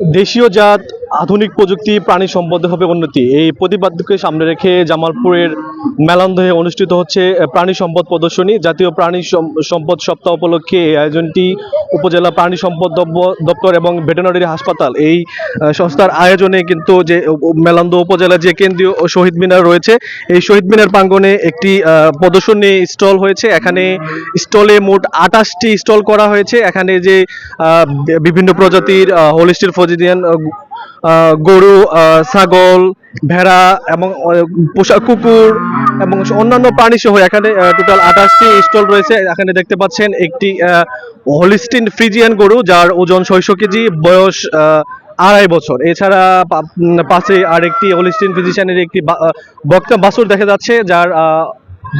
দেশীয় জাত আধুনিক প্রযুক্তি, প্রাণী সম্পদে হবে উন্নতি। এই প্রতিপাদ্যকে সামনে রেখে জামালপুরের মেলান্দহে অনুষ্ঠিত হচ্ছে প্রাণী সম্পদ প্রদর্শনী। জাতীয় প্রাণী সম- সম্পদ সপ্তাহ উপলক্ষে এই আয়োজনটি উপজেলা প্রাণী সম্পদ দপ্তর এবং ভেটেরিনারি হাসপাতাল। এই সংস্থার আয়োজনে কিন্তু যে মেলান্দ উপজেলা যে কেন্দ্রীয় শহীদ মিনার রয়েছে, এই শহীদ মিনার প্রাঙ্গণে একটি প্রদর্শনী স্টল হয়েছে। এখানে স্টলে মোট আঠাশটি স্টল করা হয়েছে। এখানে যে বিভিন্ন প্রজাতির হোলিস্টির ফজিদিয়ান গরু ছাগল, ভেড়া এবং পোষা কুকুর এবং অন্যান্য প্রাণী সহ এখানে টোটাল আঠাশটি স্টল রয়েছে। এখানে দেখতে পাচ্ছেন একটি হলিস্টিন ফ্রিজিয়ান গরু যার ওজন ছয়শো কেজি, বয়স আড়াই বছর। এছাড়া পাশে আরেকটি হোলিস্টিন ফিজিশিয়ানের একটি বক্তা বাছুর দেখা যাচ্ছে যার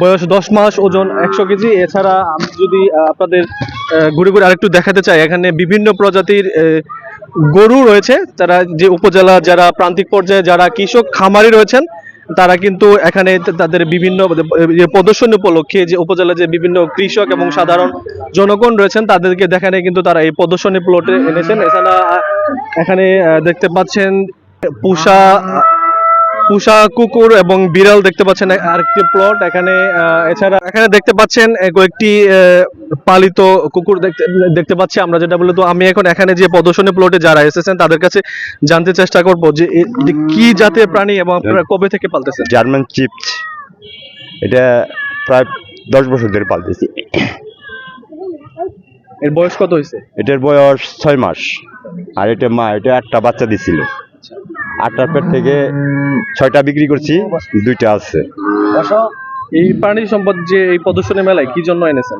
বয়স দশ মাস, ওজন একশো কেজি। এছাড়া আমি যদি আপনাদের ঘুরে ঘুরে আরেকটু দেখাতে চাই, এখানে বিভিন্ন প্রজাতির গরু রয়েছে, তারা যে উপজেলা, যারা প্রান্তিক পর্যায়ে, যারা কৃষক খামারি রয়েছেন, তারা কিন্তু এখানে তাদের বিভিন্ন প্রদর্শনী উপলক্ষে যে উপজেলা যে বিভিন্ন কৃষক এবং সাধারণ জনগণ রয়েছেন, তাদেরকে দেখানে কিন্তু তারা এই প্রদর্শনী প্লটে এনেছেন। এছাড়া এখানে দেখতে পাচ্ছেন পুষা পুষা কুকুর এবং বিড়াল দেখতে পাচ্ছেন আরেকটি প্লট এখানে এছাড়া এখানে দেখতে পাচ্ছেন কয়েকটি পালিত কুকুর দেখতে দেখতে পাচ্ছি আমরা যেটা বলে তো আমি এখন এখানে যে প্রদর্শনী প্লটে যারা এসেছেন তাদের কাছে জানতে চেষ্টা করব যে কি জাতের প্রাণী এবং আপনারা কবে থেকে পালতেছেন? German chips. এটা প্রায় দশ বছর ধরে পালতেছি। এর বয়স কত হয়েছে এটার বয়স ছয় মাস। আর এটা মা এটা আটটা বাচ্চা দিছিল। আটটার পেট থেকে ছয়টা বিক্রি করছি দুইটা আছে। এই প্রাণী সম্পদ যে এই প্রদর্শনী মেলায় কি জন্য এনেছেন?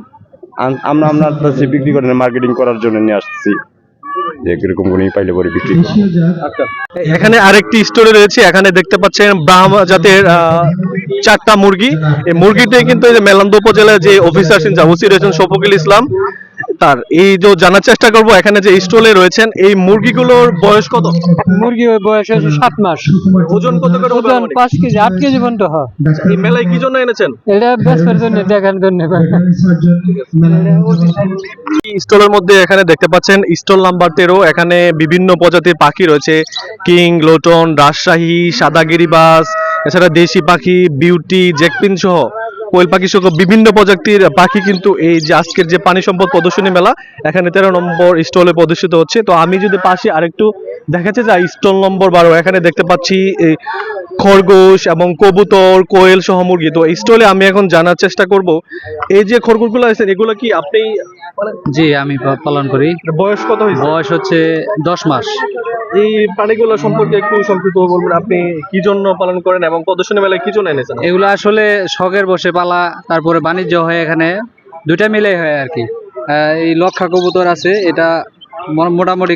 আম- আমরা কাছে বিক্রি করে মার্কেটিং করার জন্য নিয়ে আসছি। যে কোনো পাইলে পরে বিক্রি আচ্ছা। এখানে আরেকটি স্টোরে রয়েছে এখানে দেখতে পাচ্ছেন ব্রাহ্মা জাতের চারটা মুরগি। এই মুরগিতে কিন্তু মেলান্দ উপজেলার যে অফিসার আছেন যা ওসি রয়েছেন শফিকুল ইসলাম তার। এই যে জানার চেষ্টা করব এখানে যে স্টলে রয়েছেন এই মুরগিগুলোর বয়স কত? মুরগি বয়স হয়েছে সাত মাস। ওজন কত করে ওজন পাঁচ কেজি আট কেজি পর্যন্ত হয়। এই মেলায় কি জন্য এনেছেন? এটা বেচার জন্য দেখার জন্য। স্টলের মধ্যে এখানে দেখতে পাচ্ছেন স্টল নাম্বার তেরো। এখানে বিভিন্ন প্রজাতির পাখি রয়েছে। কিং লোটন রাজশাহী সাদাগিরি বাস এছাড়া দেশি পাখি বিউটি জেকপিন সহ কোয়েল পাখি সহ বিভিন্ন প্রজাতির পাখি কিন্তু এই যে আজকের যে পানি সম্পদ প্রদর্শনী মেলা এখানে তেরো নম্বর স্টলে প্রদর্শিত হচ্ছে। তো আমি যদি পাশে আরেকটু দেখাতে যাই স্টল নম্বর বারো এখানে দেখতে পাচ্ছি এই খরগোশ এবং কবুতর কোয়েল সহ মুরগি। তো স্টলে আমি এখন জানার চেষ্টা করব এই যে খরগোশগুলো আছেন এগুলো কি আপনি জি আমি পালন করি। বয়স কত হয়েছে? বয়স হচ্ছে দশ মাস। এই প্রাণীগুলো সম্পর্কে একটু সংক্ষিপ্ত বলবেন আপনি কি জন্য পালন করেন এবং প্রদর্শনী মেলায় কি জন্য এনেছেন? এগুলো আসলে শখের বসে পালা, তারপরে বাণিজ্য হয় এখানে। দুইটা মিলে হয় আর কি। এই লক্ষা কবুতর আছে, এটা মোটামুটি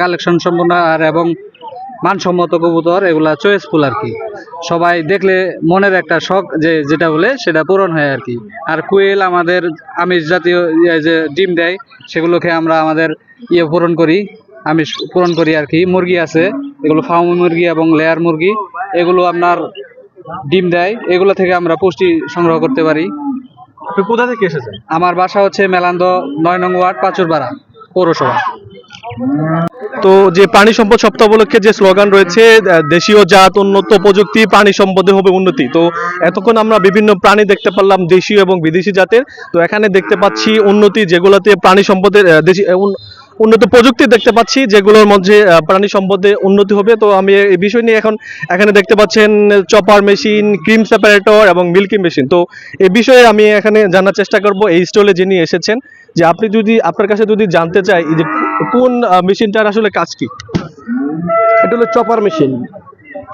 কালেকশন সম্পন্ন আর এবং মানসম্মত কবুতর, এগুলা চয়েসফুল আর কি। সবাই দেখলে মনের একটা শখ যে, যেটা বলে সেটা পূরণ হয় আর কি। আর কুয়েল আমাদের আমিষ জাতীয় যে ডিম দেয়, সেগুলোকে আমরা আমাদের ইয়ে পূরণ করি, আমিষ পূরণ করি আর কি। মুরগি আছে, এগুলো ফার্ম মুরগি এবং লেয়ার মুরগি, এগুলো আপনার ডিম দেয় এগুলো থেকে আমরা পুষ্টি সংগ্রহ করতে পারি। আপনি কোথা থেকে এসেছেন? আমার বাসা হচ্ছে মেলান্দ নয় নং ওয়ার্ড পাচুরপাড়া পৌরসভা। তো যে প্রাণী সম্পদ সপ্তাহ উপলক্ষে যে স্লোগান রয়েছে দেশীয় জাত উন্নত প্রযুক্তি প্রাণী সম্পদে হবে উন্নতি। তো এতক্ষণ আমরা বিভিন্ন প্রাণী দেখতে পারলাম দেশীয় এবং বিদেশি জাতের। তো এখানে দেখতে পাচ্ছি উন্নতি যেগুলোতে প্রাণী সম্পদের দেশি উন্নত প্রযুক্তি দেখতে পাচ্ছি, যেগুলোর মধ্যে প্রাণী সম্পদে উন্নতি হবে। তো আমি এই বিষয় নিয়ে এখন এখানে দেখতে পাচ্ছেন, চপার মেশিন, ক্রিম সেপারেটর এবং মিল্কি মেশিন। তো এই বিষয়ে আমি এখানে জানার চেষ্টা করব, এই স্টলে যিনি এসেছেন, যে আপনি যদি, আপনার কাছে যদি জানতে চাই যে কোন মেশিনটার আসলে কাজ কি? এটা হলো চপার মেশিন।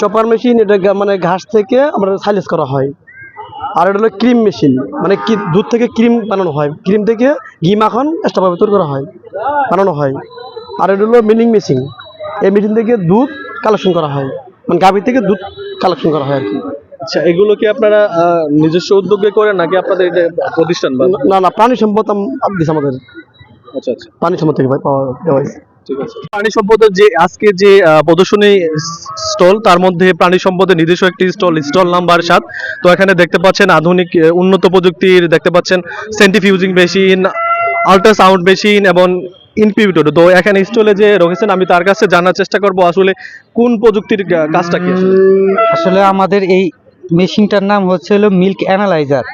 চপার মেশিন, এটা মানে ঘাস থেকে আমরা সাইলেস করা হয়। আর এটা হলো ক্রিম মেশিন মানে কি, দুধ থেকে ক্রিম বানানো হয়। ক্রিম থেকে ঘি মাখন এক্সট্রাভাবে তৈরি করা হয়। বানানো হয়। আর এটা হলো মিলিং মেশিন। এই মেশিন থেকে দুধ কালেকশন করা হয়। মানে গাভী থেকে দুধ কালেকশন করা হয় আর কি। আচ্ছা এগুলো কি আপনারা নিজস্ব উদ্যোগে করেন নাকি আপনাদের এটা প্রতিষ্ঠান না না প্রাণী সম্পদ আমাদের। আচ্ছা আচ্ছা। প্রাণী সম্পদ থেকে পাওয়া দেওয়া প্রাণী সম্পদের যে আজকে যে প্রদর্শনী স্টল তার মধ্যে প্রাণী সম্পদের নিজস্ব একটি স্টল স্টল নাম্বার সাত। তো এখানে দেখতে পাচ্ছেন আধুনিক উন্নত প্রযুক্তির দেখতে পাচ্ছেন সেন্টিফিউজিং মেশিন আল্ট্রাসাউন্ড মেশিন এবং ইনকিউবেটর তো এখানে স্টলে যে রয়েছেন আমি তার কাছে জানার চেষ্টা করব আসলে কোন প্রযুক্তির কাজটা কি আসলে? আমাদের এই মেশিনটার নাম হচ্ছে হলো মিল্ক অ্যানালাইজার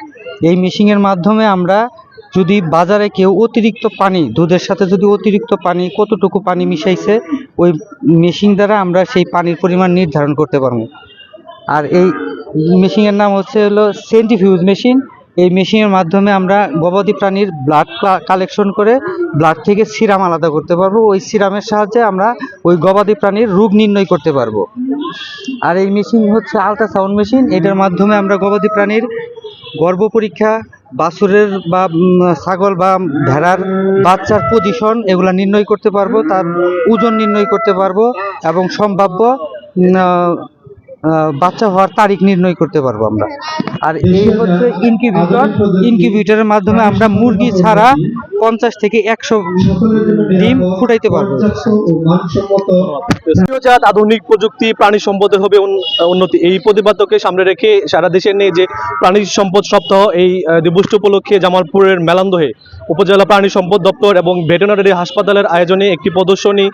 এই মেশিনের মাধ্যমে আমরা যদি বাজারে কেউ অতিরিক্ত পানি, দুধের সাথে যদি অতিরিক্ত পানি, কতটুকু পানি মিশাইছে, ওই মেশিন দ্বারা আমরা সেই পানির পরিমাণ নির্ধারণ করতে পারব। আর এই মেশিনের নাম হচ্ছে হলো সেন্টিফিউজ মেশিন এই মেশিনের মাধ্যমে আমরা গবাদি প্রাণীর ব্লাড কালেকশন করে ব্লাড থেকে সিরাম আলাদা করতে পারব। ওই সিরামের সাহায্যে আমরা ওই গবাদি প্রাণীর রোগ নির্ণয় করতে পারব। আর এই মেশিন হচ্ছে আলট্রাসাউন্ড মেশিন এটার মাধ্যমে আমরা গবাদি প্রাণীর গর্ভ পরীক্ষা, বাছুরের বা ছাগল বা ভেড়ার বাচ্চার পজিশন এগুলো নির্ণয় করতে পারব, তার ওজন নির্ণয় করতে পারব এবং সম্ভাব্য বাচ্চা হওয়ার তারিখ নির্ণয় করতে পারব আমরা। আর এই হচ্ছে ইনকিউবেটর ইনকিউবেটরের মাধ্যমে আমরা মুরগি ছাড়া পঞ্চাশ থেকে একশো ডিম ফুটাইতে পারব। আধুনিক প্রযুক্তি প্রাণী সম্পদের হবে উন্নতি। এই প্রতিপাদ্যকে সামনে রেখে সারা দেশে নিয়ে যে প্রাণী সম্পদ সপ্তাহ এই আহ, দিবসটি উপলক্ষে জামালপুরের মেলান্দহে উপজেলা প্রাণী সম্পদ দপ্তর এবং ভেটেনারি হাসপাতালের আয়োজনে একটি প্রদর্শনী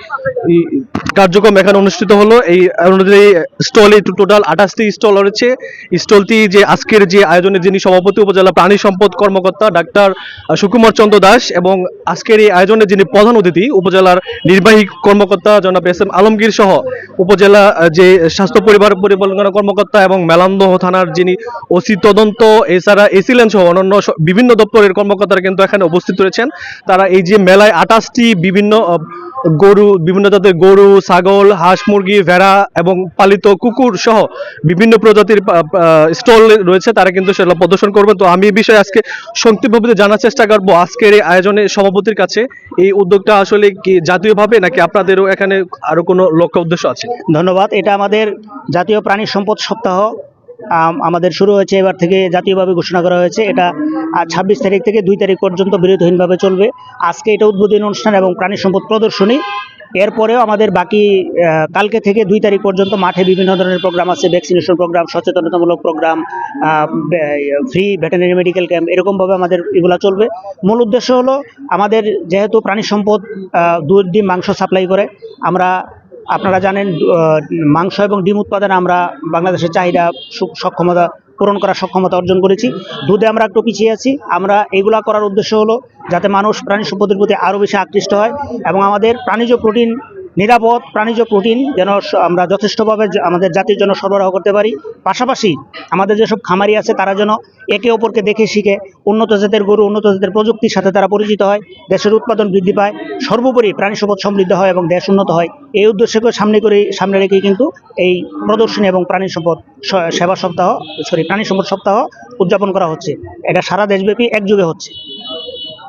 কার্যক্রম এখানে অনুষ্ঠিত হলো। এই অনুযায়ী স্টলে টোটাল আঠাশটি স্টল রয়েছে। স্টলটি যে আজকের যে আয়োজনে যিনি সভাপতি, উপজেলা প্রাণী সম্পদ কর্মকর্তা ডাক্তার সুকুমার চন্দ্র দাস এবং আজকের এই আয়োজনে যিনি প্রধান অতিথি, উপজেলার নির্বাহী কর্মকর্তা জনাব এস এম আলমগীর সহ উপজেলা যে স্বাস্থ্য পরিবার পরিকল্পনা কর্মকর্তা এবং মেলান্দহ থানার যিনি ওসি তদন্ত, এছাড়া এসিলেন সহ অন্যান্য বিভিন্ন দপ্তরের কর্মকর্তারা কিন্তু এখানে উপস্থিত রয়েছেন। তারা এই যে মেলায় আঠাশটি বিভিন্ন গরু, বিভিন্ন জাতের গরু, ছাগল, হাঁস, মুরগি, ভেড়া এবং পালিত কুকুর সহ বিভিন্ন প্রজাতির স্টল রয়েছে, তারা কিন্তু সেগুলো প্রদর্শন করবেন। তো আমি এই বিষয়ে আজকে সংক্ষিপ্তভাবে জানার চেষ্টা করব। আজকের এই আয়োজনে সভাপতির কাছে এই উদ্যোগটা আসলে কি জাতীয়ভাবে নাকি আপনাদেরও এখানে আরও কোনো লক্ষ্য উদ্দেশ্য আছে? ধন্যবাদ। এটা আমাদের জাতীয় প্রাণী সম্পদ সপ্তাহ। আমাদের শুরু হয়েছে, এবার থেকে জাতীয়ভাবে ঘোষণা করা হয়েছে। এটা ছাব্বিশ তারিখ থেকে দুই তারিখ পর্যন্ত বিরতিহীনভাবে চলবে। আজকে এটা উদ্বোধনী অনুষ্ঠান এবং প্রাণী সম্পদ প্রদর্শনী। এরপরেও আমাদের বাকি কালকে থেকে দুই তারিখ পর্যন্ত মাঠে বিভিন্ন ধরনের প্রোগ্রাম আছে ভ্যাকসিনেশন প্রোগ্রাম সচেতনতামূলক program free veterinary medical camp এরকমভাবে আমাদের এগুলা চলবে। মূল উদ্দেশ্য হলো, আমাদের যেহেতু প্রাণী সম্পদ দুধ, ডিম, মাংস সাপ্লাই করে, আমরা আপনারা জানেন মাংস এবং ডিম উৎপাদনে আমরা বাংলাদেশের চাহিদা সক্ষমতা, পূরণ করার সক্ষমতা অর্জন করেছি। দুধে আমরা একটু পিছিয়ে আছি। আমরা এগুলা করার উদ্দেশ্য হলো যাতে মানুষ প্রাণী সম্পদের প্রতি আরও বেশি আকৃষ্ট হয় এবং আমাদের প্রাণীজ প্রোটিন নিরাপদ প্রাণীজ প্রোটিন যেন আমরা যথেষ্টভাবে আমাদের জাতির জন্য সরবরাহ করতে পারি। পাশাপাশি আমাদের যেসব খামারি আছে তারা যেন একে অপরকে দেখে শিখে উন্নত জাতের গরু, উন্নত জাতের প্রযুক্তির সাথে তারা পরিচিত হয়, দেশের উৎপাদন বৃদ্ধি পায়, সর্বোপরি প্রাণী সম্পদ সমৃদ্ধ হয় এবং দেশ উন্নত হয়। এই উদ্দেশ্যকে সামনে করে, সামনে রেখেই কিন্তু এই প্রদর্শনী এবং প্রাণী সম্পদ সেবা সপ্তাহ, সরি, প্রাণী সম্পদ সপ্তাহ উদযাপন করা হচ্ছে। এটা সারা দেশব্যাপী একযোগে হচ্ছে।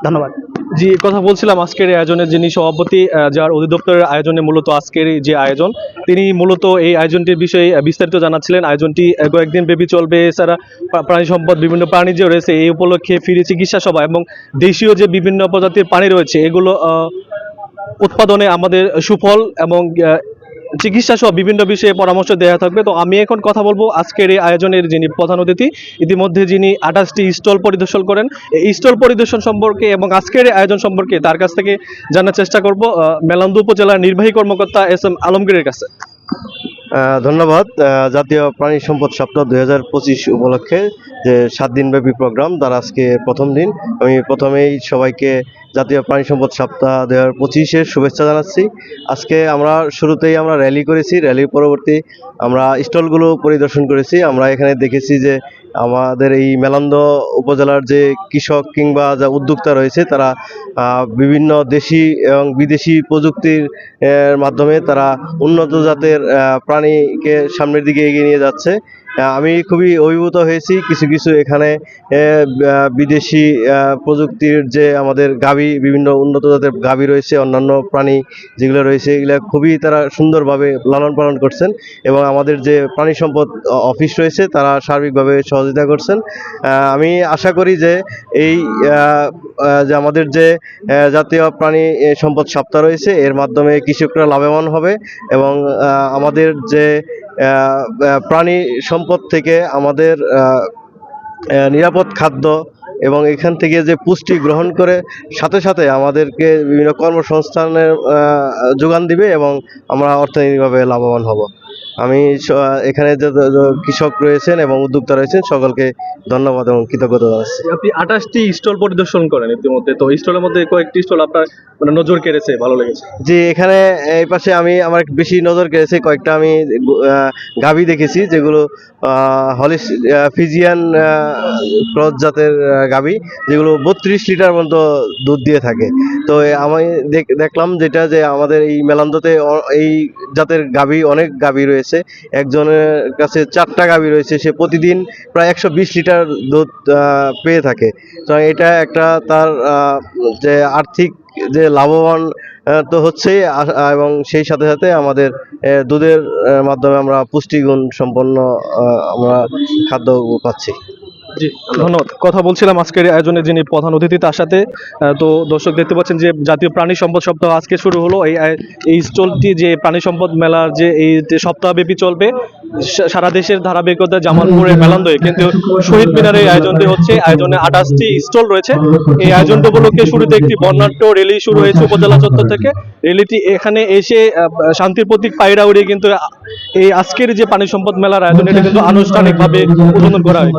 ধন্যবাদ। জি, কথা বলছিলাম আজকের আয়োজনের যিনি সভাপতি যার অধিদপ্তরের আয়োজনে মূলত আজকের যে আয়োজন, তিনি মূলত এই আয়োজনটির বিষয়ে বিস্তারিত জানাচ্ছিলেন। আয়োজনটি কয়েকদিন ব্যাপী চলবে এছাড়া প্রা- প্রাণী সম্পদ, বিভিন্ন প্রাণী যে রয়েছে, এই উপলক্ষে ফিরে চিকিৎসা সভা এবং দেশীয় যে বিভিন্ন প্রজাতির প্রাণী রয়েছে, এগুলো উৎপাদনে আমাদের সুফল এবং চিকিৎসা সহ বিভিন্ন বিষয়ে পরামর্শ দেওয়া থাকবে। তো আমি এখন কথা বলব আজকের এই আয়োজনের যিনি প্রধান অতিথি, ইতিমধ্যে যিনি আঠাশটি স্টল পরিদর্শন করেন। এই স্টল পরিদর্শন সম্পর্কে এবং আজকের এই আয়োজন সম্পর্কে তার কাছ থেকে জানার চেষ্টা করব। মেলান্দু উপজেলার নির্বাহী কর্মকর্তা এস এম আলমগীরের কাছে। ধন্যবাদ। জাতীয় প্রাণী সম্পদ সপ্তাহ দুই হাজার পঁচিশ উপলক্ষে যে সাত দিনব্যাপী প্রোগ্রাম, তার আজকে প্রথম দিন। আমি প্রথমেই সবাইকে জাতীয় প্রাণী সম্পদ সপ্তাহ দুই হাজার পঁচিশের শুভেচ্ছা জানাচ্ছি। আজকে আমরা শুরুতেই আমরা র্যালি করেছি। র্যালির পরবর্তী আমরা স্টলগুলো পরিদর্শন করেছি। আমরা এখানে দেখেছি যে আমাদের এই মেলান্দ উপজেলার যে কৃষক কিংবা যা উদ্যোক্তা রয়েছে, তারা বিভিন্ন দেশি এবং বিদেশি প্রযুক্তির মাধ্যমে তারা উন্নত জাতের প্রাণীকে সামনের দিকে এগিয়ে নিয়ে যাচ্ছে। আমি খুবই অভিভূত হয়েছি। কিছু কিছু এখানে বিদেশি প্রযুক্তির যে আমাদের গাভী বিভিন্ন উন্নত জাতের গাভী রয়েছে, অন্যান্য প্রাণী যেগুলো রয়েছে, এগুলো খুবই তারা সুন্দরভাবে লালন পালন করছেন এবং আমাদের যে প্রাণী সম্পদ অফিস রয়েছে, তারা সার্বিকভাবে সহযোগিতা করছেন। আমি আশা করি যে এই যে আমাদের যে জাতীয় প্রাণী সম্পদ সপ্তাহ রয়েছে, এর মাধ্যমে কৃষকরা লাভবান হবে এবং আমাদের যে প্রাণী সম্পদ থেকে আমাদের নিরাপদ খাদ্য এবং এখান থেকে যে পুষ্টি গ্রহণ করে, সাথে সাথে আমাদেরকে বিভিন্ন কর্মসংস্থানের যোগান দিবে এবং আমরা অর্থনৈতিকভাবে লাভবান হব। আমি এখানে কৃষক রয়েছেন এবং উদ্যোক্তা রয়েছেন। সকলকে ধন্যবাদ এবং কৃতজ্ঞতা জানাচ্ছি। আপনি আঠাশটি স্টল পরিদর্শন করেন ইতিমধ্যে। তো স্টলের মধ্যে কয়েকটি স্টল আপনার মানে নজর কেড়েছে ভালো লেগেছে? যে এখানে এই পাশে আমি আমার বেশি নজর কেড়েছে কয়েকটা আমি গাভী দেখেছি যেগুলো হলিস ফিজিয়ান ক্রস জাতের গাভী যেগুলো বত্রিশ লিটার পর্যন্ত দুধ দিয়ে থাকে। তো আমি দেখ- দেখলাম যেটা যে আমাদের এই মেলান্দতে এই জাতের গাভী অনেক গাভী রয়েছে একজনের কাছে চারটা গাভী রয়েছে, সে প্রতিদিন প্রায় একশো বিশ লিটার দুধ পেয়ে থাকে। তো এটা একটা তার যে আর্থিক যে লাভবান তো হচ্ছেই এবং সেই সাথে সাথে আমাদের দুধের মাধ্যমে আমরা পুষ্টিগুণ সম্পন্ন আমরা খাদ্য পাচ্ছি। ধন্যবাদ। কথা বলছিলাম আজকের আয়োজনে যিনি প্রধান অতিথি, তার সাথে তো দর্শক দেখতে পাচ্ছেন যে জাতীয় প্রাণী সম্পদ সপ্তাহ আজকে শুরু হলো। এই এই স্টলটি যে প্রাণী সম্পদ মেলার যে এই সপ্তাহব্যাপী চলবে সারা দেশের ধারাবাহিকতা জামালপুরের মেলান্দয়ে। কিন্তু শহীদ মিনারে আয়োজনটি হচ্ছে, আয়োজনে আঠাশটি স্টল রয়েছে। এই আয়োজনটি উপলক্ষে শুরুতে একটি বর্ণাঢ্য রেলি শুরু হয়েছে উপজেলা চত্বর থেকে। রেলিটি এখানে এসে শান্তির প্রতীক পায়রা উড়িয়ে কিন্তু এই আজকের যে প্রাণী সম্পদ মেলার আয়োজন, এটা কিন্তু আনুষ্ঠানিকভাবে উদ্বোধন করা হয়।